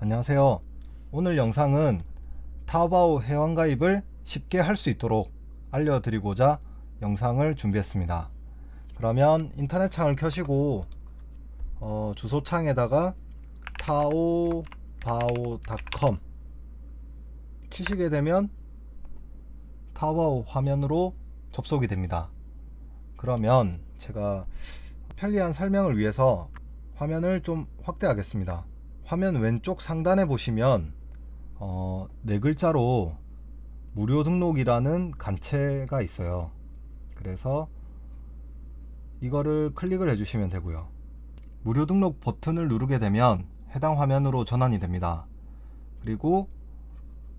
안녕하세요. 오늘 영상은 타오바오 회원가입을 쉽게 할 수 있도록 알려드리고자 영상을 준비했습니다. 그러면 인터넷 창을 켜시고 어, 주소창에다가 taobao.com 치시게 되면 타오바오 화면으로 접속이 됩니다. 그러면 제가 편리한 설명을 위해서 화면을 좀 확대하겠습니다. 화면 왼쪽 상단에 보시면 어, 네 글자로 무료 등록이라는 간체가 있어요. 그래서 이거를 클릭을 해주시면 되고요. 무료 등록 버튼을 누르게 되면 해당 화면으로 전환이 됩니다. 그리고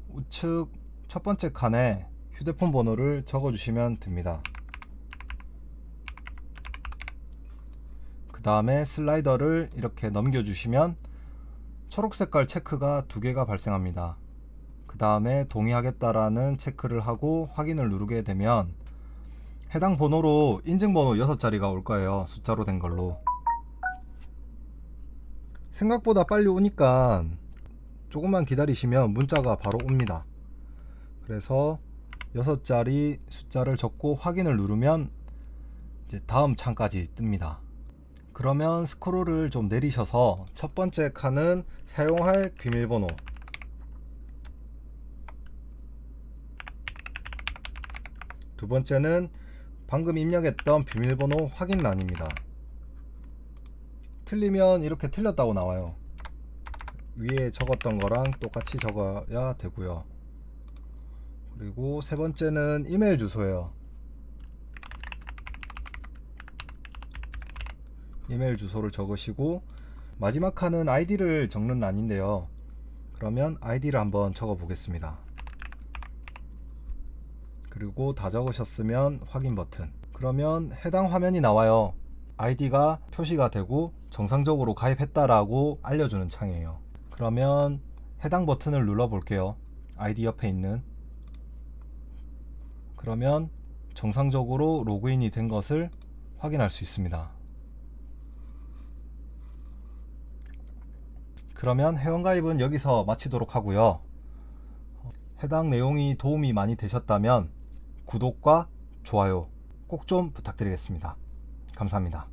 우측 첫 번째 칸에 휴대폰 번호를 적어주시면 됩니다. 그 다음에 슬라이더를 이렇게 넘겨주시면 초록 색깔 체크가 두 개가 발생합니다. 그 다음에 동의하겠다라는 체크를 하고 확인을 누르게 되면 해당 번호로 인증번호 6자리가 올 거예요. 숫자로 된 걸로. 생각보다 빨리 오니까 조금만 기다리시면 문자가 바로 옵니다. 그래서 6자리 숫자를 적고 확인을 누르면 이제 다음 창까지 뜹니다. 그러면 스크롤을 좀 내리셔서 첫 번째 칸은 사용할 비밀번호 두 번째는 방금 입력했던 비밀번호 확인란입니다. 틀리면 이렇게 틀렸다고 나와요. 위에 적었던 거랑 똑같이 적어야 되고요. 그리고 세 번째는 이메일 주소예요. 이메일 주소를 적으시고 마지막 칸은 아이디를 적는 란인데요. 그러면 아이디를 한번 적어 보겠습니다. 그리고 다 적으셨으면 확인 버튼. 그러면 해당 화면이 나와요. 아이디가 표시가 되고 정상적으로 가입했다라고 알려주는 창이에요. 그러면 해당 버튼을 눌러 볼게요. 아이디 옆에 있는. 그러면 정상적으로 로그인이 된 것을 확인할 수 있습니다. 그러면 회원가입은 여기서 마치도록 하고요. 해당 내용이 도움이 많이 되셨다면 구독과 좋아요 꼭 좀 부탁드리겠습니다. 감사합니다.